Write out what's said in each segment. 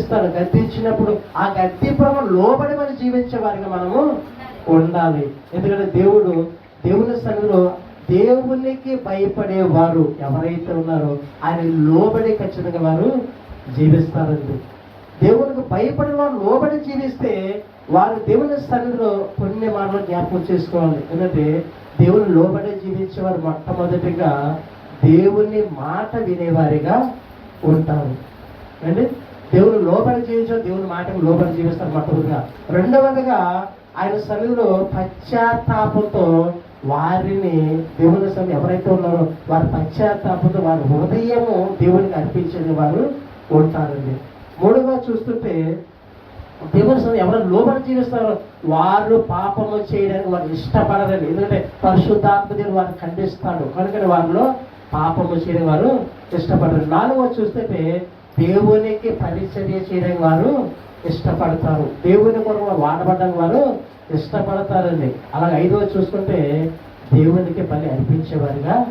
ఇస్తాడు. గద్దించినప్పుడు ఆ గద్దింపుడు లోబడి మనం జీవించే వారికి మనము ఉండాలి. ఎందుకంటే దేవుడు దేవుని సన్నిధిలో దేవునికి భయపడేవారు ఎవరైతే ఉన్నారో ఆయన లోబడి ఖచ్చితంగా వారు జీవిస్తారండి. దేవునికి భయపడిన వారు లోబడి జీవిస్తే వారు దేవుని సన్నిధిలో కొన్ని మాటలు జ్ఞాపకం చేసుకోవాలి. ఎందుకంటే దేవుని లోబడి జీవించేవారు మొట్టమొదటిగా దేవుని మాట వినేవారిగా ఉంటారు. అండి? దేవుడు లోపల జీవించారు దేవుని మాటకు లోపల జీవిస్తారు మొట్టమొదటిగా రెండవదిగా ఆయన సన్నిధిలో పశ్చాత్తాపంతో వారిని దేవుని సన్ని ఎవరైతే ఉన్నారో వారి పశ్చాత్తాపంతో వారి హృదయము దేవునికి అర్పించేది వారు ఉంటారండి. మూడవగా చూస్తుంటే దేవుని సన్ని ఎవరైనా లోపల జీవిస్తారో వారు పాపము చేయడానికి వారు ఇష్టపడరండి. ఎందుకంటే పరిశుద్ధాత్మ దేవుడు వారిని ఖండిస్తాడు. కనుక వారిలో పాపము చేయడం వారు ఇష్టపడరు. నాలుగవ చూస్తే దేవునికి పరిచర్య చేయడం వారు ఇష్టపడతారు. దేవుని కొరకు వాడబడడం వారు ఇష్టపడతారండి. అలాగే ఐదవ చూసుకుంటే దేవునికి పని అర్పించేవారుగా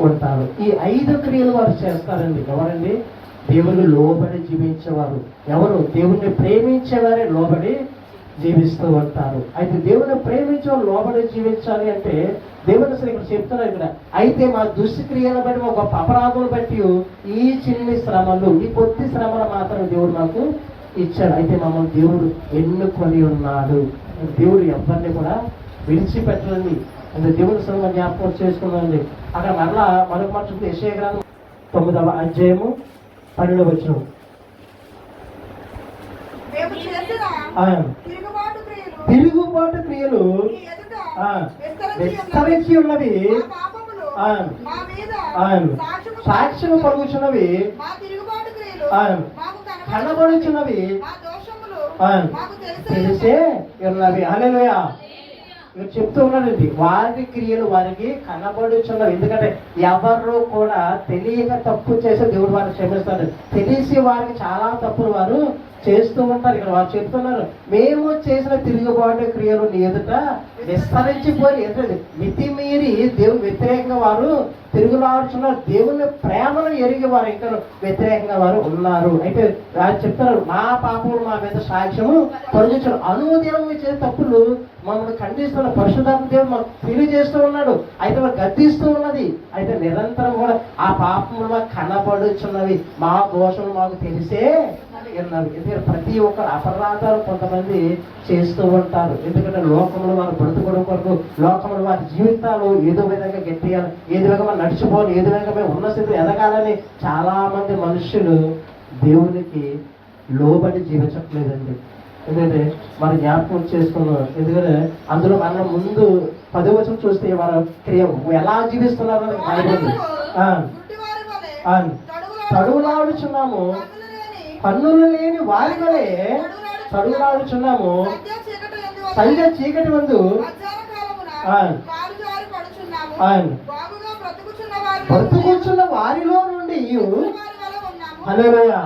ఉంటారు. ఈ ఐదు క్రియలు వారు చేస్తారండి. ఎవరండి? దేవుని లోబడి జీవించేవారు. ఎవరు? దేవుణ్ణి ప్రేమించేవారే లోబడి జీవిస్తూ ఉంటారు. అయితే దేవుని ప్రేమించే లోబడి జీవించాలి అంటే దేవుని అసలు ఇక్కడ చెప్తున్నారు ఇక్కడ అయితే మా దుష్క్రియలను బట్టి మా గొప్ప అపరాధములు బట్టి ఈ చిన్ని శ్రమలు ఈ కొద్ది శ్రమలు మాత్రం దేవుడు మాకు ఇచ్చాడు. అయితే మమ్మల్ని దేవుడు ఎన్నుకొని ఉన్నాడు. దేవుడు ఎవరిని కూడా విడిచిపెట్టండి అంటే దేవుని శ్రమ జ్ఞాపకం చేసుకున్నాండి అక్కడ మరలా మరొక యెషయా గ్రంథం తొమ్మిదవ అధ్యాయము పన్నెండవ వచ్చిన తిరుగుబాటు క్రియలు విస్తరించి ఉన్నవి సాక్ష్యము మాకు కనబడుచున్నవి. తెలిసే ఉన్నవి. హల్లెలూయా. మీరు చెప్తూ ఉన్నారండి వారి క్రియలు వారికి కనబడుచున్నవి. ఎందుకంటే ఎవరు కూడా తెలియక తప్పు చేసే దేవుడు వారిని క్షమిస్తాడు తెలిసి వారికి చాలా తప్పులు వారు చేస్తూ ఉంటారు. ఇక్కడ వారు చెప్తున్నారు మేము చేసిన తిరుగుబాటు క్రియలు నీ ఎదుట విస్తరించిపోయి ఎదురు మితిమీరి దేవుని వ్యతిరేకంగా వారు తిరుగులాడుచున్నారు దేవుని ప్రేమను ఎరిగి వారు ఇంకా వ్యతిరేకంగా వారు ఉన్నారు. అయితే వారు చెప్తున్నారు మా పాపములు మా మీద సాక్ష్యము పొందించారు అనుదినం చేసే తప్పులు మమ్మల్ని ఖండిస్తున్న పరిశుధాత్మ దేవుడు మాకు తెలియజేస్తూ ఉన్నాడు. అయితే వారు గద్దిస్తూ ఉన్నది. అయితే నిరంతరం కూడా ఆ పాపములు మాకు కనబడుచున్నవి. మా దోషములు మాకు తెలిసే ఉన్నారు ఎందుకంటే ప్రతి ఒక్క అపరాధాలు కొంతమంది చేస్తూ ఉంటారు. ఎందుకంటే లోకంలో వారు బ్రతుకోవడం కొరకు లోకంలో వారి జీవితాలు ఏదో విధంగా గట్టియాలి ఏదో విధంగా మనం నడిచిపోవాలి ఏదో విధంగా మేము ఉన్న స్థితిలో ఎదగాలని చాలామంది మనుషులు దేవునికి లోబడి జీవించట్లేదండి. ఎందుకంటే మరి జ్ఞాపకం చేసుకున్నాం ఎందుకంటే అందులో మనం ముందు పదవచనం చూస్తే వారు క్రియ ఎలా జీవిస్తున్నారు తడువులాడుచున్నాము. కన్నులు లేని వారి వలె చదువులాడుచున్నాము మధ్య చీకటి మందు బ్రతుకుచున్న వారి వారిలో నుండి వారి హల్లెలూయా.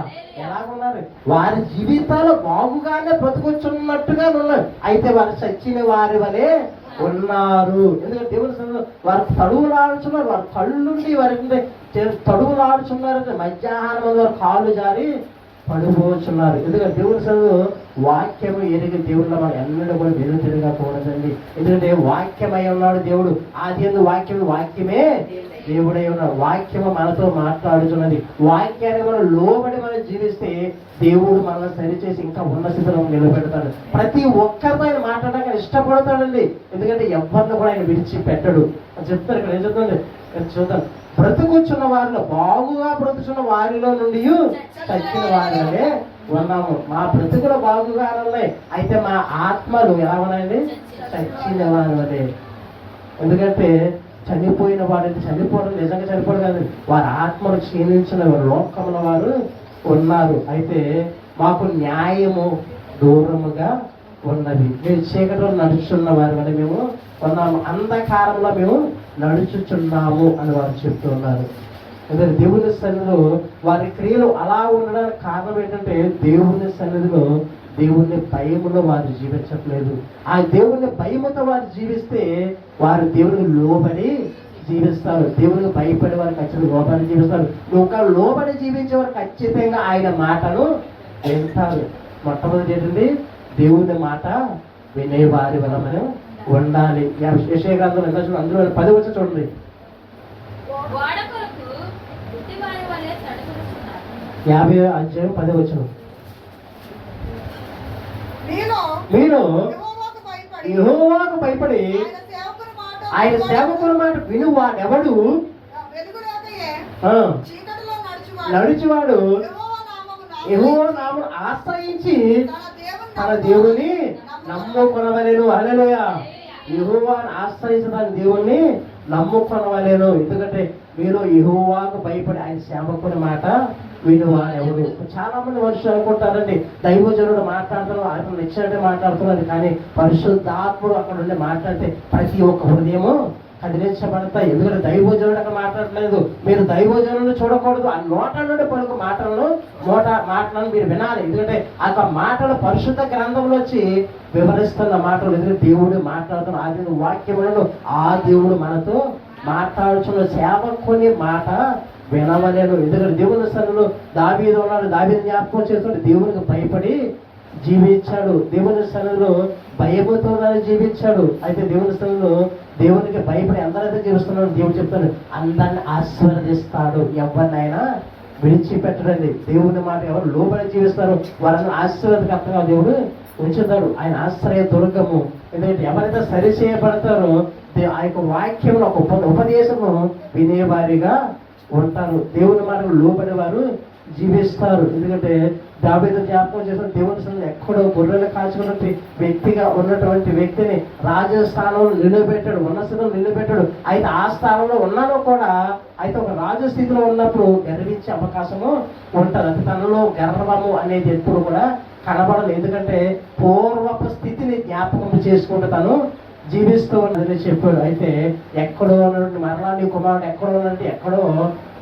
ఎలాగున్నారు? వారి జీవితాలు బాగుగానే బ్రతుకొచ్చున్నట్టుగా ఉన్నారు. అయితే వారు చచ్చిన వారి వలె ఉన్నారు. ఎందుకంటే దేవుని సన్నిధిలో వారు తడువులాడుచున్నారు. వారు కళ్ళుండి వారికి తడువులాడుచున్నారంటే మధ్యాహ్నం వారు కాళ్ళు జారి పడిపోతున్నారు ఎందుకంటే దేవుని చదువు వాక్యము ఎరిగి దేవుళ్ళ మనం ఎన్నడూ కూడా వెలుతిరగకూడదండి ఎందుకంటే వాక్యమై ఉన్నాడు దేవుడు. ఆది ఎందు వాక్యం వాక్యమే దేవుడై ఉన్నాడు. వాక్యము మనతో మాట్లాడుతున్నది వాక్యాన్ని మనం లోబడి మనం జీవిస్తే దేవుడు మనల్ని సరిచేసి ఇంకా ఉన్న స్థితిలో నిలబెడతాడు. ప్రతి ఒక్కరితో ఆయన మాట్లాడడానికి ఇష్టపడతాడండి. ఎందుకంటే ఎవరిని కూడా ఆయన విడిచిపెట్టడు. అని చెప్తారు ఇక్కడ ఏం చెప్తుంది చూద్దాం. బ్రతుకుచున్న వారిలో బాగుగా బ్రతుకున్న వారిలో నుండి చచ్చిన వారిలోనే ఉన్నాము. మా బ్రతుకులు బాగుగా ఉన్నాయి అయితే మా ఆత్మలు ఎలా ఉన్నాయండి చచ్చిన వారి ఎందుకంటే చనిపోయిన వారంటే చనిపోవడం నిజంగా చనిపోవడం కాదు. వారి ఆత్మలు క్షీణించిన లోకముల వారు ఉన్నారు. అయితే మాకు న్యాయము దూరముగా ఉన్నది మేము చీకటిలో నడుచున్న వారి వల్ల మేము ఉన్నాము అంధకారంలో మేము నడుచుచున్నాము అని వారు చెప్తున్నారు. అదే దేవుని సన్నిధిలో వారి క్రియలు అలా ఉండడానికి కారణం ఏంటంటే దేవుని సన్నిధిలో దేవుని భయములో వారు జీవించట్లేదు. ఆ దేవుని భయముతో వారు జీవిస్తే వారు దేవుని లోబడి జీవిస్తారు. దేవునికి భయపడే వారు ఖచ్చితంగా లోబడి జీవిస్తారు. ఒక లోబడి జీవించే వారు ఖచ్చితంగా ఆయన మాటను వింటారు. మొట్టమొదటి ఏంటంటే దేవుని మాట వినే వారి వల్ల మనం ఉండాలి యశయ గ్రంథం ఎంత చూడండి అందులో పది వచ్చి చూడండి. యాభై అధ్యాయం పది వచ్చిన నేను మీరు యెహోవాకు భయపడి ఆయన సేవకుని మాట ఆయన సేవకుల మాట విను వాడెవడు వెలుగులోకయే ఆ, చీకటిలో నడుచువాడు. నడిచివాడు. యెహోవా నామమున యెహోవా నామను ఆశ్రయించి తన దేవుని నమ్ముకొనవలేను. అలెలుయ యహోవాను ఆశ్రయించడానికి దేవుణ్ణి నమ్ముకొనవలేను. ఎందుకంటే మీరు యహోవాకు భయపడి ఆయన సేవకుని మాట వినువాడు చాలా మంది మనుషులు అనుకుంటారండి దైవజనుడు మాట్లాడుతున్నారు ఆయన నచ్చినట్టే మాట్లాడుతున్నారు కానీ పరిశుద్ధాత్ముడు అక్కడ ఉండి మాట్లాడితే ప్రతి ఒక్క హృదయము కదిలించబడతాయి ఎందుకంటే దైవోజనుడు అక్కడ మాట్లాడలేదు మీరు దైవజనుడు చూడకూడదు. ఆ నోట నుండి పలుకు మాటలను నోట మాటలను మీరు వినాలి. ఎందుకంటే ఆ మాటలు పరిశుద్ధ గ్రంథంలో వచ్చి వివరిస్తున్న మాటలు. ఎందుకంటే దేవుడు మాట్లాడుతున్న ఆది వాక్యములను ఆ దేవుడు మనతో మాట్లాడుతున్న సేవకుని మాట వినవలేను. ఎందుకంటే దేవుని స్థలంలో దాబీదు ఉన్నాడు. దాబీదు జ్ఞాపకం చేస్తుంటే దేవునికి భయపడి జీవించాడు. దేవుని స్థలంలో భయముతో జీవించాడు. అయితే దేవుని స్థలంలో దేవునికి భయపడి అందరైతే జీవిస్తున్నాడు దేవుడు చెప్తాడు. అందరిని ఆశీర్వదిస్తాడు. ఎవరినైనా విడిచిపెట్టడండి. దేవుని మాట ఎవరు లోపల జీవిస్తారు? వాళ్ళని ఆశీర్వాదకర్తగా దేవుడు ఉంచుతాడు. ఆయన ఆశ్రయ దుర్గము. ఎందుకంటే ఎవరైతే సరి చేయబడతారో దే- ఆ యొక్క వాక్యంలో ఒక ఉప ఉపదేశము వినేవారిగా ఉంటారు. దేవుని మాటకు లోపలి వారు జీవిస్తారు. ఎందుకంటే దావేది జ్ఞాపకం చేసిన దేవుని సన్నిధిలో ఎక్కడో గొర్రెలు కాల్చుకున్నట్టు వ్యక్తిగా ఉన్నటువంటి వ్యక్తిని రాజస్థానంలో నిలబెట్టాడు ఉన్న స్థితిలో నిలబెట్టాడు. అయితే ఆ స్థానంలో ఉన్నానో కూడా అయితే ఒక రాజస్థితిలో ఉన్నప్పుడు గర్వించే అవకాశము ఉంటుంది. అది తనలో గర్వము అనేది ఎప్పుడు కూడా కనబడదు. ఎందుకంటే పూర్వపు స్థితిని జ్ఞాపకం చేసుకుంటూ తను జీవిస్తూ ఉన్నదని చెప్పాడు. అయితే ఎక్కడో ఉన్నటువంటి మరలా నీ కుమారుడు ఎక్కడో ఉన్నట్టు ఎక్కడో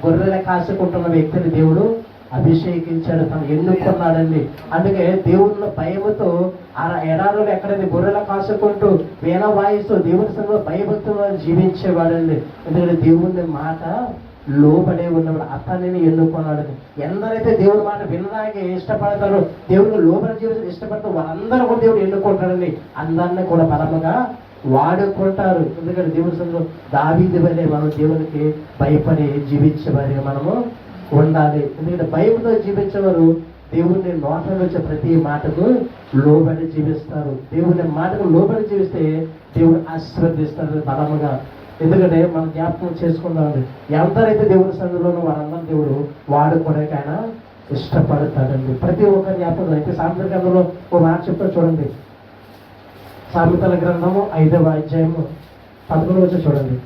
గొర్రెల కాసుకుంటున్న వ్యక్తిని దేవుడు అభిషేకించాడు తను. ఎన్నుకున్నాడండి అందుకే దేవుళ్ళ భయముతో ఆ ఎడారులు ఎక్కడైనా గొర్రెల కాసుకుంటూ వీణ వాయిస్తూ దేవుని సంఘంలో భయభక్తులు జీవించేవాడండి. ఎందుకంటే దేవుని మాట లోబడే ఉన్నవాడు. అతనిని ఎన్నుకున్నాడు. ఎందరైతే దేవుని మాట వినడానికి ఇష్టపడతారో దేవుడికి లోబడి జీవితం ఇష్టపడతారు వాళ్ళందరూ కూడా దేవుడు ఎన్నుకుంటాడండి అందరినీ కూడా బలముగా వాడుకుంటారు. ఎందుకంటే దేవుని సంఘం దావీది వలే మనం దేవునికి భయపడి జీవించే మనము ఉండాలి. ఎందుకంటే భయంతో జీవించేవారు దేవుని నోట వచ్చే ప్రతి మాటకు లోబడి జీవిస్తారు. దేవుని మాటకు లోబడి జీవిస్తే దేవుడు ఆశీర్వదిస్తారు బలముగా. ఎందుకంటే మనం జ్ఞాపకం చేసుకుందామండి ఎందరైతే దేవుని సందులోనూ వారందరూ దేవుడు వాడుకోవడానికి ఆయన ఇష్టపడతాడండి. ప్రతి ఒక్క జ్ఞాపకం అయితే సాంప్రదాయ గ్రంథంలో ఓ మాట చెప్తా చూడండి. సామెతల గ్రంథము ఐదవ అధ్యాయము పదకొండు వచ్చి చూడండి.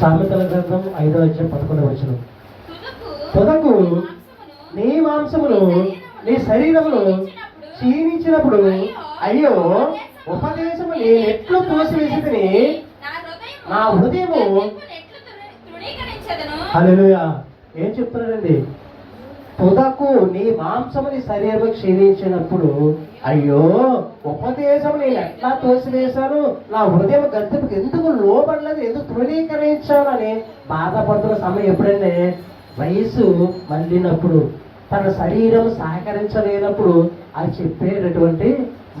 సామెతల గ్రంథం ఐదో అధ్యాయం పదకొండవ వచ్చిన తుదకు నీ మాంసమును నీ శరీరమును క్షీణించినప్పుడు అయ్యో ఉపదేశము నేను ఎట్లు తోసివేసితిని? నా నా హృదయము అలెలుయా ఏం చెప్తున్నాడండి? తుదకు నీ మాంసముని శరీరము క్షీణించినప్పుడు అయ్యో ఉపదేశం నేను ఎట్లా తోసివేశాను? నా హృదయం గద్దెకు ఎందుకు లోబడలేదు? ఎందుకు తృణీకరించానని బాధపడుతున్న సమయం ఎప్పుడంటే వయసు మళ్ళినప్పుడు తన శరీరం సహకరించలేనప్పుడు అది చెప్పేటటువంటి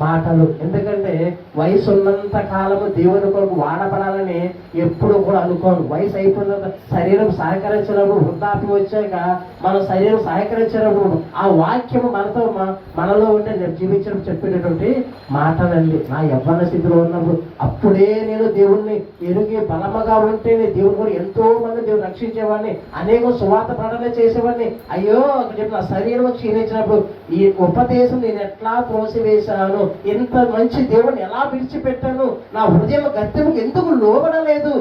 మాటలు. ఎందుకంటే వయసు ఉన్నంత కాలము దేవుని కొరకు వాడబడాలని ఎప్పుడు కూడా అనుకోను. వయసు అయిపోయిన శరీరం సహకరించినప్పుడు వృద్ధాప్యం వచ్చాక మన శరీరం సహకరించినప్పుడు ఆ వాక్యము మనతో మనలో ఉంటే నేను జీవించడం చెప్పేటటువంటి మాటలండి. నా యవ్వన స్థితిలో ఉన్నప్పుడు అప్పుడే నేను దేవుణ్ణి ఎరుగి బలముగా ఉంటేనే దేవుని కూడా ఎంతో మంది దేవుడు రక్షించేవాడిని అనేక సువార్త ప్రకటన చేసేవాడిని. అయ్యో చెప్పిన శరీరం క్షీణించినప్పుడు ఈ ఉపదేశం నేను ఎట్లా త్రోసివేశాను ఇంత మంచి దేవుడిని ఎలా విడిచిపెట్టాను? నా హృదయం గత్యం ఎందుకు లోబడలేదు?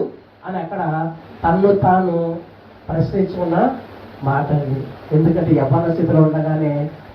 అని అక్కడ తన్ను తాను ప్రశ్నించుకున్న మాట ఎందుకంటే యపాన స్థితిలో ఉండగానే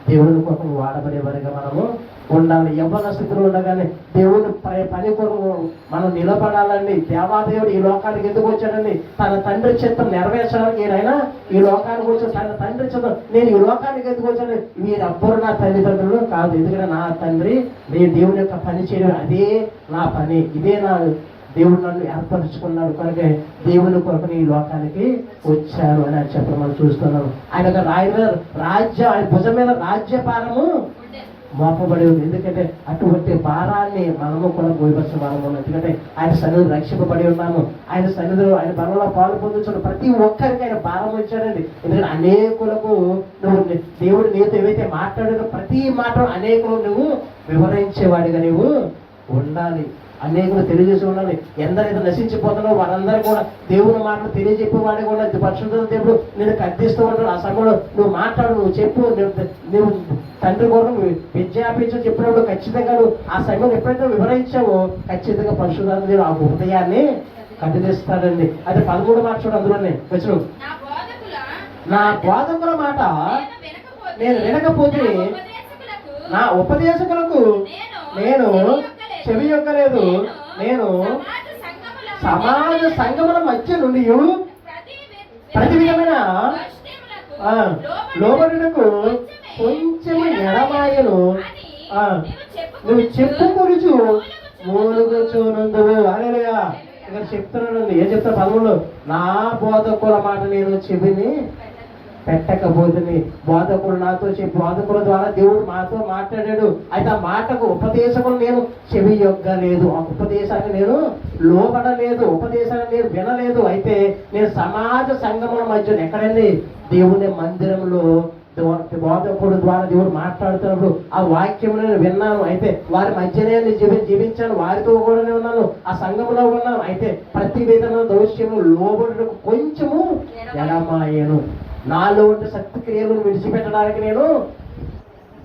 దేవుని కోసం వాడబడేవారిగా మనము ఉండాలి. యవ్వన స్థితిలో ఉండగానే దేవుని ప- పని కొరకు మనం నిలబడాలండి. దేవాదేవుడు ఈ లోకానికి ఎందుకు వచ్చాడండి? తన తండ్రి చిత్తం నెరవేర్చడానికి ఈయన ఈ లోకానికి వచ్చి తన తండ్రి చిత్తం నేను ఈ లోకానికి ఎందుకు వచ్చాను? వీరెవ్వరు నా తల్లిదండ్రులు కాదు. ఎందుకంటే నా తండ్రి నేను దేవుని యొక్క పని చేయడం అదే నా పని. ఇదే నా దేవుడు నన్ను ఏర్పరచుకున్నాడు. కనుక దేవుని కొరకు ఈ లోకానికి వచ్చాను అని చెప్పడం మనం చూస్తున్నాం. ఆయన ఒక రాయి మీద రాజ్య ఆయన భుజం మీద రాజ్యపాలము మోపబడి ఉంది. ఎందుకంటే అటువంటి భారాన్ని మనము కూడా మోయవలసిన ఎందుకంటే ఆయన సన్నిధి రక్షింపబడి ఉన్నాము. ఆయన సన్నిధిలో ఆయన బలంలో పాలు పొందుతున్న ప్రతి ఒక్కరికి ఆయన భారం ఇచ్చాడండి. ఎందుకంటే అనేకులకు నువ్వు దేవుడు నీతో ఏవైతే మాట్లాడిన ప్రతి మాట అనేకులు నువ్వు వివరించేవాడిగా నువ్వు ఉండాలి. అనేకులు తెలియజేసి ఉండాలి. ఎందరైతే నశించిపోతున్నావు వారందరూ కూడా దేవుని మాటలు తెలియజెప్పేవాడు కూడా పరిశుద్ధ దేవుడు నేను కద్దిస్తూ ఉంటాడు. ఆ సమయంలో నువ్వు మాట్లాడు నువ్వు చెప్పు నువ్వు తండ్రి కొరకు నువ్వు విద్యాపించు చెప్పినప్పుడు ఖచ్చితంగా నువ్వు ఆ సమయంలో ఎప్పుడైతే వివరించావో ఖచ్చితంగా పరిశుద్ధ దేవుడు ఆ హృదయాన్ని కదిలిస్తాడండి. అదే పదమూడు మాట చూడు అందులోనే. వచ్చిన. నా బోధకుల మాట నేను వినకపోతే నా ఉపదేశకులకు నేను చెవి యొక్కలేదు. నేను సమాజ సంఘముల మధ్య నుండి ప్రతి విధమైన దుష్టములకు కొంచెం ఎడమాయను నువ్వు ఆ, గురుచు నువ్వు మూలుగుచునందువు ఇక్కడ చెప్తున్నాడు ఏం చెప్తా పదములు నా బోధకుల మాట నేను చెవిని పెట్టకపోతుంది బోధకుడు నాతో చెప్పి బోధకుల ద్వారా దేవుడు మాతో మాట్లాడాడు. అయితే ఆ మాటకు ఉపదేశకులు నేను చెవి యొగ్గలేదు ఆ ఉపదేశాన్ని నేను లోపడలేదు ఉపదేశాన్ని నేను వినలేదు. అయితే నేను సమాజ సంగముల మధ్య ఎక్కడండి? దేవుని మందిరంలో బోధకుడు ద్వారా దేవుడు మాట్లాడుతున్నప్పుడు ఆ వాక్యం నేను విన్నాను. అయితే వారి మధ్యనే నేను జీవి జీవించాను. వారితో కూడా ఉన్నాను. ఆ సంఘంలో ఉన్నాను. అయితే ప్రతి విధంగా దౌశ్యము లోబడులకు కొంచెము ఎడమాయను. నాలో ఉంటే శక్తి క్రియలను విడిచిపెట్టడానికి నేను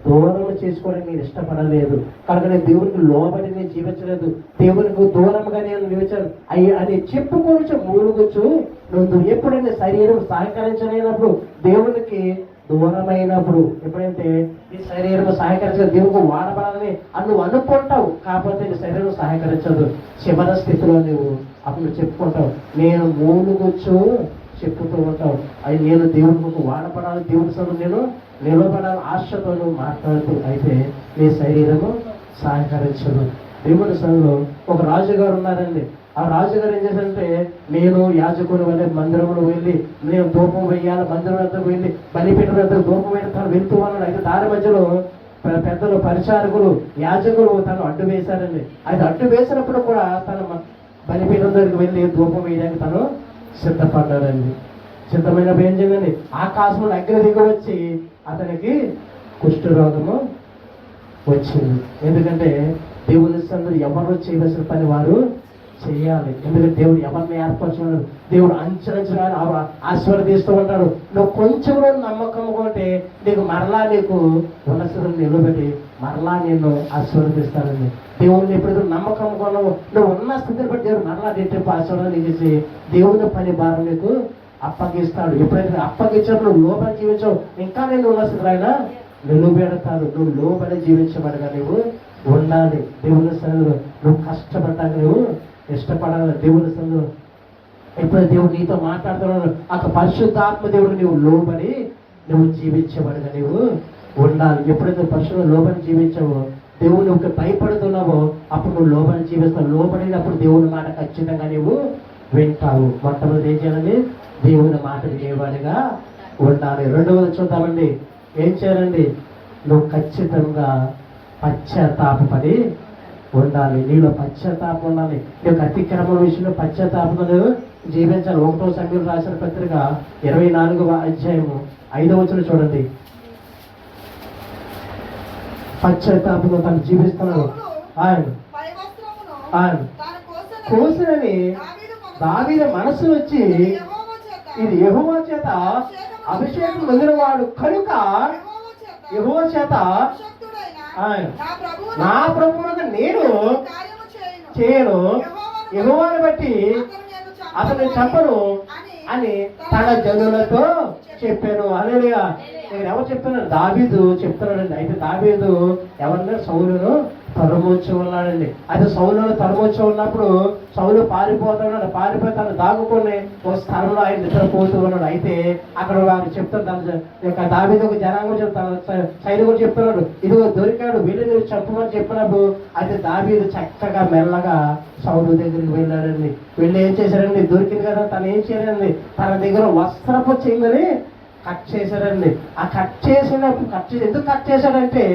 దూరం చేసుకోవడానికి నేను ఇష్టపడలేదు. కనుక నేను దేవునికి లోబడి నేను జీవించలేదు. దేవునికి దూరంగా నేను జీవించాను అయ్యి అని చెప్పుకోవచ్చు మూలుగుచ్చు నువ్వు ఎప్పుడైనా శరీరం సహకరించలేనప్పుడు దేవునికి దూరమైనప్పుడు ఎప్పుడైతే నీ శరీరం సహకరించదు దేవుకు వాడబడాలని అని నువ్వు అనుకుంటావు కాకపోతే నీ శరీరం సహకరించదు. చివరి స్థితిలో నువ్వు అప్పుడు నువ్వు చెప్పుకుంటావు నేను మూలుగుచ్చు చెప్పుతూ ఉంటావు. అది నేను దేవుని వాడపడాలి దేవుని సభ నేను నిలబడాలి ఆశతో నువ్వు మాట్లాడుతూ అయితే నీ శరీరము సహకరించదు. దేవుడి సభలో ఒక రాజుగారు ఉన్నారండి. ఆ రాజుగారు ఏం చేశారంటే నేను యాజకుడు వల్ల మందిరంలో వెళ్ళి నేను ధూపం వేయాలి మందిరం వద్దకు వెళ్ళి బలిపీఠం వద్ద ధూపం వేయడం వెళ్తూ ఉన్నాడు. అయితే దారి మధ్యలో పెద్దలు పరిచారకులు యాజకులు తను అడ్డు వేశారండి. అయితే అడ్డు వేసినప్పుడు కూడా తను బలిపీఠం దగ్గరికి వెళ్ళి ధూపం వేయడానికి తను సిద్ధపడ్డాడండి. సిద్ధమైనప్పుడు ఏం చేయండి ఆకాశంలో అగ్ని దిగి వచ్చి అతనికి కుష్ఠరోగము వచ్చింది. ఎందుకంటే దేవుని సందరూ ఎవరు చేయవలసిన పని వారు చేయాలి. ఎందుకంటే దేవుడు ఎవరిని ఏర్పరచున్నాడు దేవుడు అంచనంచగా ఆశీర్వదిస్తూ ఉంటాడు. నువ్వు కొంచెం నమ్మకం కొంటే నీకు మరలా నీకు ఉన్నతులను నిలబెట్టి మరలా నేను ఆశీర్వదిస్తానండి దేవుడిని ఎప్పుడైతే నమ్మకం కొనవు నువ్వు ఉన్న స్థితిని బట్టి దేవుడు మరలా రెట్టింపు ఆశీర్వాదం చేసి దేవుని పని భారం నీకు అప్పగిస్తాడు. ఎప్పుడైతే అప్పగించినప్పుడు నువ్వు లోపల జీవించవు ఇంకా నేను ఉన్న స్థితిలో అయినా నిలువబెడతాడు. నువ్వు లోపల జీవించబడగా నువ్వు ఉండాలి. దేవుని సరే నువ్వు కష్టపడ్డాక నువ్వు ఇష్టపడాలి దేవుని సన్నిధిలో ఎప్పుడైతే దేవుడు నీతో మాట్లాడుతున్నాడు ఆ పరిశుద్ధాత్మ దేవుడు నువ్వు లోబడి నువ్వు జీవించబడగా నువ్వు ఉండాలి. ఎప్పుడైతే పరిశుభ్ర లోబడి జీవించావో దేవుడు నువ్వు భయపడుతున్నావో అప్పుడు నువ్వు లోబడి జీవిస్తావు. లోబడినప్పుడు దేవుని మాట ఖచ్చితంగా నువ్వు వింటావు. మొట్టమొదటి ఏం చేయాలండి? దేవుని మాట వినేవాడిగా ఉండాలి. రెండవది చూద్దామండి. ఏం చేయాలండి? నువ్వు ఖచ్చితంగా పశ్చాత్తాపడి ఉండాలి నీలో పశ్చాత్తాపం ఉండాలి. నీకు అతిక్రమం విషయంలో పశ్చాత్తాపం జీవించాలి. ఒకటో సమయంలో రాసిన పత్రిక ఇరవై నాలుగవ అధ్యాయము ఐదవ వచ్చిన చూడండి. పశ్చాత్తాపంలో తను జీవిస్తున్నాడు. ఆయన. పై ఆయన. కోసినని మనసు దావీద మనసు వచ్చి ఇది యెహోవా చేత అభిషేకం పొందినవాడు. కనుక యెహోవా చేత యెహోవా చేత అభిషిక్తుడైన ఆయన నా ప్రభువునకు నేను చేయును. యెహోవాను బట్టి అతను చంపను అని తన జనులతో చెప్పాను. అలేలుగా ఇక్కడ ఎవరు చెప్తున్నారు దాబీదు చెప్తున్నాడండి. అయితే దాబీదు ఎవరన్నా సౌలును తరుమూర్చి ఉన్నాడండి అయితే సౌలును తరుమూర్చి ఉన్నప్పుడు సౌలు పారిపోతున్నాడు. పారిపోయి తను దాగుకొని ఒక స్థలంలో ఆయన నిద్రపోతూ ఉన్నాడు. అయితే అక్కడ వారు చెప్తారు తన యొక్క దాబీదు ఒక జనాంగం చెప్తాను సైనికుడు చెప్తున్నాడు. ఇదిగో దొరికాడు వీళ్ళు నువ్వు చెప్పమని చెప్పినప్పుడు అది దాబీదు చక్కగా మెల్లగా సౌలు దగ్గరికి వెళ్ళాడండి. వెళ్ళి ఏం చేశాడండి దొరికింది కదా తను ఏం చేయాలండి తన దగ్గర వస్త్రపు చెయ్యని కట్ చేశాడండి. ఆ కట్ చేసినప్పుడు కట్ చేసి ఎందుకు కట్ చేశాడంటే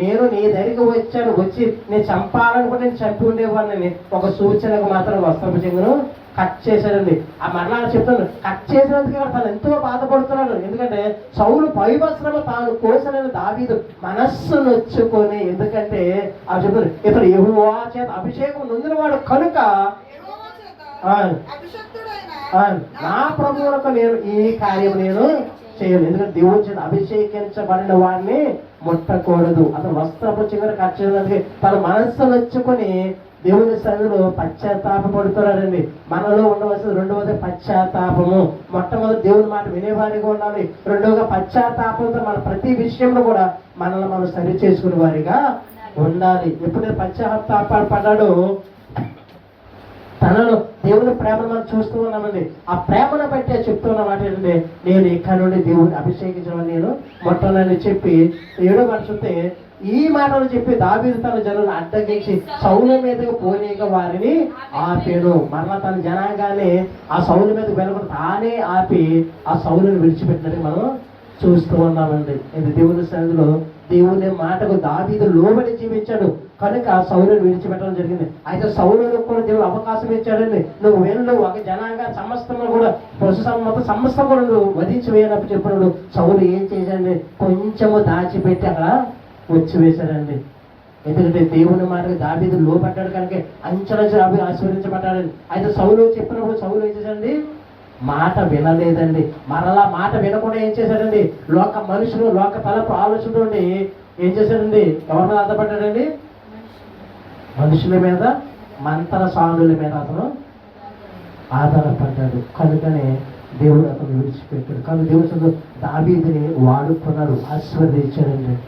నేను నీ దగ్గరికి వచ్చాను వచ్చి నేను చంపాలనుకుంటే నేను చంపి ఉండేవాడిని. ఒక సూచనకు మాత్రం వస్త్రపు చెంగును కట్ చేశాడండి. ఆ మరలా చెప్తాను కట్ చేసినందుకు తను ఎంతో బాధపడుతున్నాడు. ఎందుకంటే సౌలు పై వస్త్రము తాను కోసనని దావీదు మనస్సు నొచ్చుకొని ఎందుకంటే ఆ చెప్తాను ఇతడు యెహోవా చేత అభిషేకం నొందినవాడు కనుక నా ప్రభువులకు నేను ఈ కార్యం నేను చేయాలి ఎందుకంటే దేవుని చేత అభిషేకించబడిన వాడిని ముట్టకూడదు. అతను వస్త్రపు చివరి ఖర్చు తన మనస్సు నచ్చుకొని దేవుని సన్నిధిలో పశ్చాత్తాపడుతున్నాడండి మనలో ఉండవలసిన రెండవది పశ్చాత్తాపము. మొట్టమొదటి దేవుని మాట వినేవారిగా ఉండాలి. రెండవగా పశ్చాత్తాపంతో మన ప్రతి విషయంలో కూడా మనల్ని మనం సరి చేసుకునే వారిగా ఉండాలి. ఎప్పుడైతే పశ్చాత్తాపాలు పడ్డాడో తనలో దేవుని ప్రేమను మనం చూస్తూ ఉన్నామండి. ఆ ప్రేమను బట్టి చెప్తున్న మాట ఏంటంటే నేను ఇక్కడ నుండి దేవుని అభిషేకించమని నేను మొట్టనని చెప్పి ఏడో మనసుతే ఈ మాటలు చెప్పి దావీదు తన జనులను అడ్డగించి సౌల మీద పోనీక వారిని ఆపాడు. మరలా తన జనాంగాన్ని ఆ సౌల మీద వెళ్ళకుండా తానే ఆపి ఆ సౌలను విడిచిపెట్టినట్టు మనం చూస్తూ ఉన్నామండి. ఇది దేవుని సన్నిధిలో దేవుని మాటకు దావీదు లోబడి జీవించాడు. కనుక సౌలుని విడిచిపెట్టడం జరిగింది. అయితే సౌలులకు కూడా దేవుడు అవకాశం ఇచ్చాడండి. నువ్వు వెళ్ళు ఒక జనాంగ సమస్తంలో కూడా పశు మొత్తం సమస్తం కూడా నువ్వు వధించి వేయనప్పుడు చెప్పినప్పుడు సౌలు ఏం చేశాడండి? కొంచెము దాచిపెట్టి అక్కడ వచ్చి వేశాడండి. ఎందుకంటే దేవుని మాటకి దాబీదు లోపడ్డాడు కనుక అంచనంచు అవి అయితే సౌలు చెప్పినప్పుడు సౌలు ఏం చేశాడండి? మాట వినలేదండి. మరలా మాట వినకుండా ఏం చేశాడండి? లోక మనుషులు లోక తలపు ఆలోచనతో ఏం చేశాడండి? ఎవరిని అర్థపడ్డాడండి ఆధారపడ్డాడండి? మనుషుల మీద మంత్ర సాంగుల మీద అతను ఆధారపడ్డాడు. కనుకనే దేవుడు అతను విడిచిపెట్టాడు. కానీ దేవుడు దాబీదిని దావీదిని వాడుకున్నాడు ఆశీర్వదించాడండి.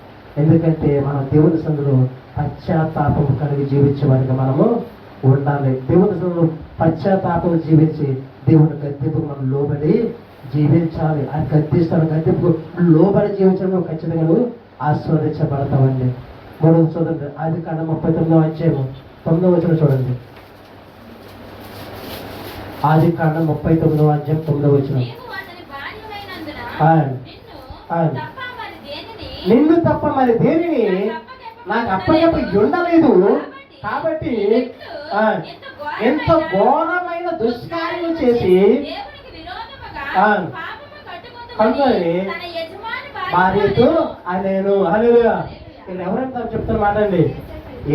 ఎందుకంటే మనం దేవుని సందులో పశ్చాత్తాపం కలిగి జీవించే వారికి మనము ఉండాలి. దేవుని సందులో పశ్చాత్తాపం జీవించి దేవుని గద్దెకు మనం లోబడి జీవించాలి. ఆ గద్దెస్తాను గద్దెకు లోబడి జీవించడం ఖచ్చితంగా నువ్వు ఆస్వాదించబడతామండి మూడవ చూడండి ఆది కాండ ముప్పై తొమ్మిదవ అధ్యాయము. తొమ్మిదవ వచ్చిన చూడండి. ఆది కాండ ముప్పై తొమ్మిదవ అధ్యాయం తొమ్మిదవ వచ్చిన. నిన్ను. తప్ప మరి దేనిని? నాకు అప్పచెప్ప ఉండలేదు కాబట్టి ఎంత ఘోరమైన దుష్కార్యం చేసి కనుగొని భార్యతో భార్యతో నేను హల్లెలూయా ఇక్కడ చెప్తున్న మాట అండి?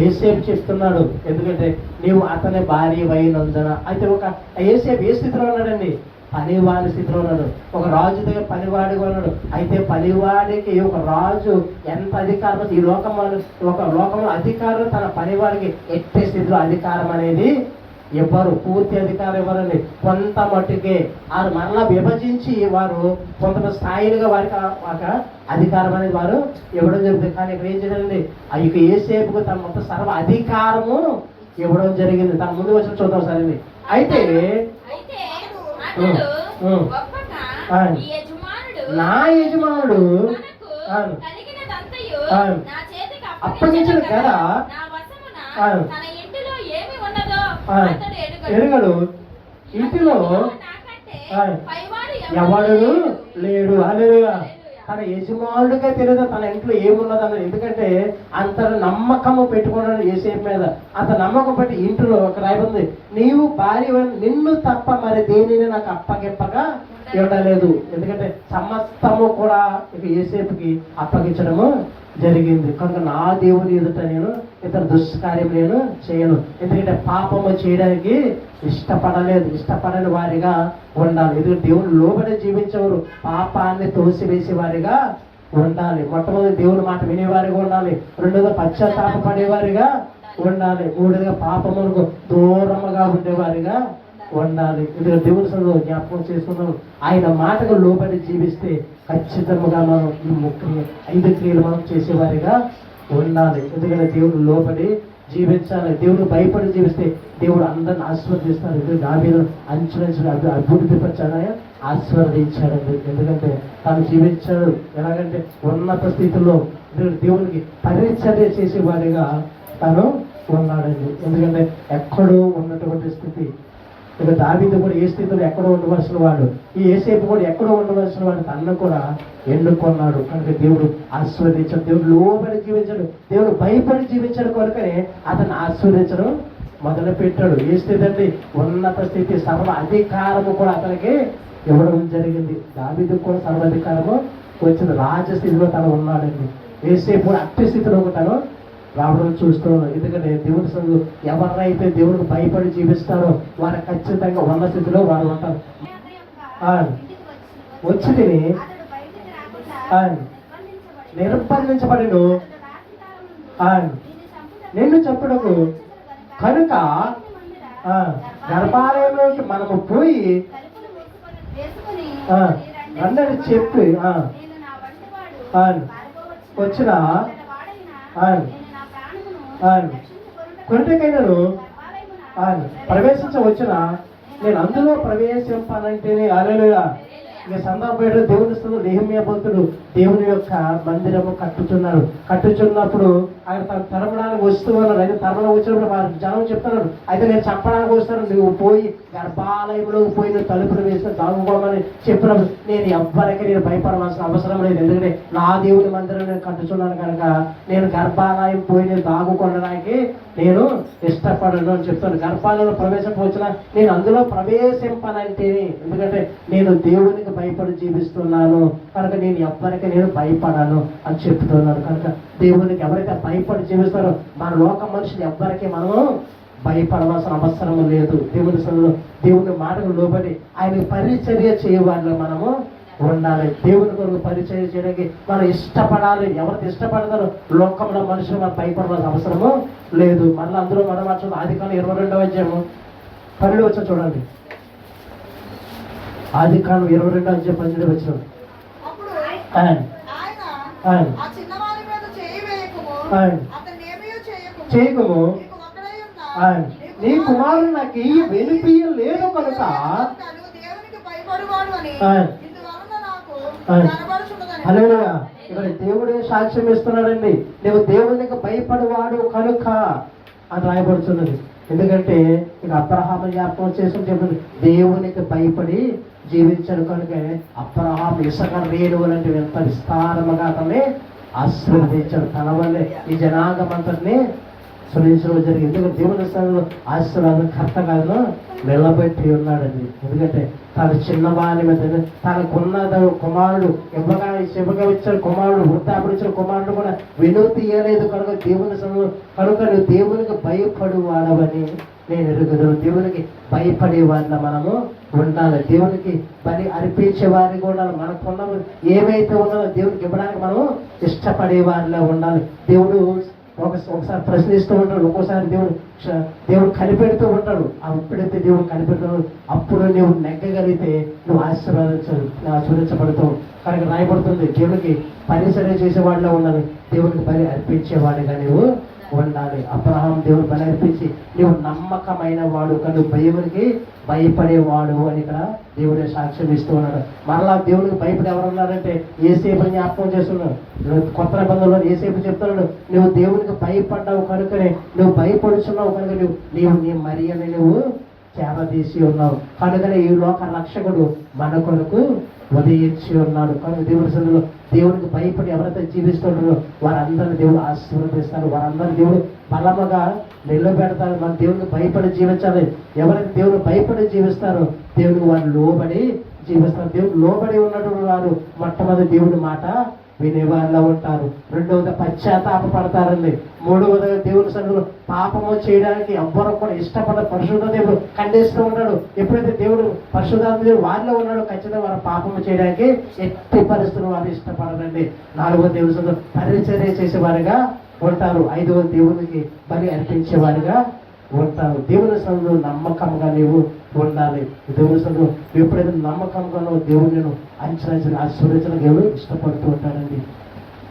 ఏసేపు చెప్తున్నాడు. ఎందుకంటే నీవు అతని భార్య అయినందున అయితే ఒక ఏసేపు ఏ స్థితిలో ఉన్నాడండి? పనివాడి స్థితిలో ఉన్నాడు. ఒక రాజు దగ్గర పనివాడిగా ఉన్నాడు. అయితే పనివాడికి ఒక రాజు ఎంత అధికారం? ఈ లోకంలో ఒక లోకంలో అధికారం తన పనివాడికి ఎట్టే స్థితిలో అధికారం అనేది ఇవ్వరు పూర్తి అధికారం ఇవ్వరండి. కొంత మట్టుకే వారు మరలా విభజించి వారు కొంత స్థాయిలుగా వారికి ఒక అధికారం అనేది వారు ఇవ్వడం జరుగుతుంది. కానీ ఇక్కడ ఏం చేయాలండి ఆ యొక్క ఏసేపుకు తన మొత్తం సర్వ అధికారము ఇవ్వడం జరిగింది. తన ముందు వచ్చిన చూద్దాం సరే అయితే నా యజమానుడు తనకు ఆ. కలిగినదంతయు ఆ. నా చేతికి అప్పగించిన అప్పగించను కదా నా వశమున ఆ. తన ఇంటిలో ఏమి ఉన్నదో ఆ. అతడు ఎరుగడు. ఇంటిలో ఎవడు లేడు. హల్లెలూయా. తన యజమానుడిగా తెలియదు తన ఇంట్లో ఏమున్నదని ఎందుకంటే అంత నమ్మకము పెట్టుకున్నాడు ఏసేపు మీద అంత నమ్మకం పెట్టి ఇంట్లో ఒక రాయి ఉంది నీవు భార్య నిన్ను తప్ప మరి దేనిని నాకు అప్పగింపగా ఇవ్వలేదు ఎందుకంటే సమస్తము కూడా ఇక ఏసేపుకి అప్పగించడము జరిగింది. కనుక నా దేవుని ఎదుట నేను ఇతర దుష్కార్యం నేను చేయను. ఎందుకంటే పాపము చేయడానికి ఇష్టపడలేదు. ఇష్టపడని వారిగా ఉండాలి. ఎందుకంటే దేవుడు లోబడి జీవించేవారు పాపాన్ని తోసివేసే వారిగా ఉండాలి. మొట్టమొదటి దేవుని మాట వినేవారిగా ఉండాలి. రెండోది పశ్చాత్తాప పడేవారిగా ఉండాలి. మూడోదిగా పాపములకు దూరముగా ఉండేవారిగా ఉండాలి ఎందుకంటే దేవుని సందులో జ్ఞాపకం చేసుకున్నాం ఆయన మాటకు లోబడి జీవిస్తే ఖచ్చితంగా మనం ఈ ముఖ్య ఐదు క్రియలు మనం చేసేవారిగా ఉండాలి. ఎందుకంటే దేవుడు లోబడి జీవించాలి. దేవుడు భయపడి జీవిస్తే దేవుడు అందరిని ఆశీర్వదిస్తాడు నా మీద అంచులంచులు అభి అభివృద్ధి పరచాడని ఆశీర్వదించాడండి. ఎందుకంటే తాను జీవించాడు. ఎలాగంటే ఉన్నత స్థితిలో దేవునికి పరిచర్య చేసేవాడిగా తను ఉన్నాడండి. ఎందుకంటే ఎక్కడో ఉన్నటువంటి స్థితి ఇక దావీదు కూడా ఏ స్థితిలో ఎక్కడో ఉండవలసిన వాడు ఈ ఏసేపు కూడా ఎక్కడో ఉండవలసిన వాడు తన్ను కూడా ఎన్నుకున్నాడు. కనుక దేవుడు ఆశీర్వదించాడు. దేవుడు లోబడి జీవించాడు. దేవుడు భయపడి జీవించాడు కొరకనే అతను ఆశీర్వదించడం మొదలు పెట్టాడు ఏ స్థితి అంటే ఉన్నత స్థితి సర్వ అధికారము కూడా అతనికి ఇవ్వడం జరిగింది. దావీదు కూడా సర్వాధికారము వచ్చింది. రాజస్థితిలో తను ఉన్నాడండి. ఏసేపు కూడా అట్టి స్థితిలో తను రావడం చూస్తున్నాం ఎందుకంటే దేవుడి సందు అయితే దేవుడికి భయపడి జీవిస్తారో వారు ఖచ్చితంగా ఉన్న స్థితిలో వారు ఉంటారు వచ్చి తిని ఆ. నిర్బంధించబడిను నిన్ను చెప్పుటకు కనుక గర్భాలయంలోకి మనము పోయి అందరు చెప్పి ఆ, ఆ, వచ్చిన ఆ, కొరటకైనను ప్రవేశించవచ్చున? నేను అందులో ప్రవేశింపాలంటేనే ఆలయలుగా ఇక సందర్భంలో దేవుని స్థులు నేహమ్య భక్తుడు దేవుని యొక్క మందిరము కట్టుతున్నారు. కట్టుచున్నప్పుడు ఆయన తన తరమడానికి వస్తూ ఉన్నారు అయితే తరమడం వచ్చినప్పుడు వారు జనం చెప్తున్నారు. అయితే నేను చెప్పడానికి వస్తాను. నువ్వు పోయి గర్భాలయంలో పోయి నువ్వు తలుపులు వేస్తే దాగుకోమని చెప్పినప్పుడు నేను ఎవ్వరికి నేను భయపడవలసిన అవసరం లేదు. ఎందుకంటే నా దేవుని మందిరం నేను కట్టుచున్నాను కనుక నేను గర్భాలయం పోయి నేను దాగుకొనడానికి నేను ఇష్టపడను అని చెప్తాను గర్భాలయంలో ప్రవేశం వచ్చిన నేను అందులో ప్రవేశింపనంటేనే ఎందుకంటే నేను దేవునికి భయపడి జీవిస్తున్నాను. కనుక నేను ఎవ్వరికి నేను భయపడను అని చెప్తున్నాను కనుక దేవునికి ఎవరైతే భయపడి జీవిస్తారో మన లోక మనుషులు ఎవరికి మనము భయపడవలసిన అవసరం లేదు. దేవుని సన్నిధిలో దేవుని మాటకు లోబడి ఆయన పరిచర్య చేయవాళ్ళు మనము ఉండాలి. దేవుని కొరకు పరిచయం చేయడానికి మనం ఇష్టపడాలి. ఎవరికి ఇష్టపడతారో లోకంలో మనుషులు మనం భయపడవలసిన అవసరము లేదు. మళ్ళీ అందరూ మనం చూద్దాం ఆది కాలం ఇరవై రెండవ అధ్యాయము. పన్నెండు వచ్చా చూడండి. ఆది కాలం ఇరవై రెండవ అధ్యాయం పన్నెండు వచ్చిన చేయకము. నీ కుమారుడు నాకు ఈ వెలిపియలేదు కనుక నువ్వు దేవునికి భయపడువాడు అని. ఆయన. ఇందువలన నాకు ఆయన. కనబడుచున్నదని. హల్లెలూయా. ఇక్కడ దేవుడే సాక్ష్యం ఇస్తున్నాడండి. నువ్వు దేవునికి భయపడవాడు కనుక అని రాయబడుతున్నది ఎందుకంటే ఇక అబ్రహాము జ్ఞాపకం చేసుకుని చెప్పింది దేవునికి భయపడి జీవించాడు కనుక అబ్రహాం ఇసుక రేణువులంటే ఎంత విస్తారముగా అతన్ని ఆశీర్వదించాడు. తన వల్లే ఈ జనాంగమంతటిని సునించడం జరిగింది. ఎందుకంటే దేవుని స్థానంలో ఆశీర్వాదం కర్తగాను నిలబెట్టి ఉన్నాడండి. ఎందుకంటే తన చిన్నవాని మీద తనకున్న కుమారుడు ఇవ్వగా శివగా ఇచ్చిన కుమారుడు వృద్ధాపుడు ఇచ్చిన కుమారుడు కూడా వెనుక తీయలేదు. కనుక దేవుని సమయంలో కనుక నువ్వు దేవునికి భయపడు వాడవని నేను ఎరుగుదను. దేవునికి భయపడే వాళ్ళ మనము ఉండాలి. దేవునికి బలి అర్పించే వారికి ఉండాలి. మనకున్న ఏమైతే ఉన్నదో దేవునికి ఇవ్వడానికి మనము ఇష్టపడే వారిలో ఉండాలి. దేవుడు ఒకసారి ప్రశ్నిస్తూ ఉంటాడు ఒక్కోసారి దేవుడు దేవుడు కనిపెడుతూ ఉంటాడు. ఆ అప్పుడైతే దేవుడు కనిపెడతాడు అప్పుడు నువ్వు నెగ్గగలిగితే నువ్వు ఆశీర్వదించడు ఆశీర్వదించబడతావు. కనుక రాయబడుతుంది దేవునికి పరిసరే చేసేవాడిలో ఉండాలి దేవునికి పని అర్పించేవాడిగా నువ్వు ఉండాలి అబ్రహాం దేవుడు బలి నువ్వు నమ్మకమైన వాడు కను భయమునికి భయపడేవాడు అని ఇక్కడ దేవుడే సాక్ష్యం ఇస్తూ ఉన్నాడు. మరలా దేవుడికి భయపడి ఎవరు ఉన్నారంటే ఏసేపు జ్ఞాపకం చేస్తున్నాడు కొత్త నిబంధనలో ఏసేపు చెప్తున్నాడు నువ్వు దేవునికి భయపడ్డావు కనుకనే నువ్వు భయపడుచున్నావు కనుక నువ్వు నీవు నీ మరియని నువ్వు చేరదీసి ఉన్నావు. కనుకనే ఈ లోక రక్షకుడు మన కొరకు ఉదయించి ఉన్నాడు. కనుక దేవుడి సన్నిధిలో దేవునికి భయపడి ఎవరైతే జీవిస్తుంటారో వారందరిని దేవుడు ఆశీర్వదిస్తారు. వారందరిని దేవుడు బలముగా నిలబెడతారు. మన దేవునికి భయపడి జీవించాలి. ఎవరైతే దేవుడు భయపడి జీవిస్తారో దేవునికి వారు లోబడి జీవిస్తారు. దేవుడు లోబడి ఉన్నటువంటి వారు మొట్టమొదటి దేవుడి మాట వినేవాళ్ళ ఉంటారు. రెండవది పశ్చాత్తాప పడతారండి మూడవది దేవుని సన్నిధిలో పాపము చేయడానికి ఎవ్వరు కూడా ఇష్టపడ పరిశుద్ధ దేవుడు ఖండిస్తూ ఉంటాడు. ఎప్పుడైతే దేవుడు పరిశుధాత్మ దేవుడు వారిలో ఉన్నాడో ఖచ్చితంగా వారు పాపము చేయడానికి ఎట్టి పరిస్థితులు వారు ఇష్టపడరండి. నాలుగవ దేవుని సన్నిధిలో పరిచర్య చేసేవారుగా ఉంటారు. ఐదవ దేవునికి బలి అర్పించేవారుగా ఉంటారు. దేవుని సన్నిధిలో నమ్మకంగా నీవు ఉండాలి. దేవుడు సన్నిధిలో ఎప్పుడైతే నమ్మకంగా దేవుడు నేను అంచనా ఆశీర్వదించిన ఎవరు ఇష్టపడుతూ ఉంటాడండి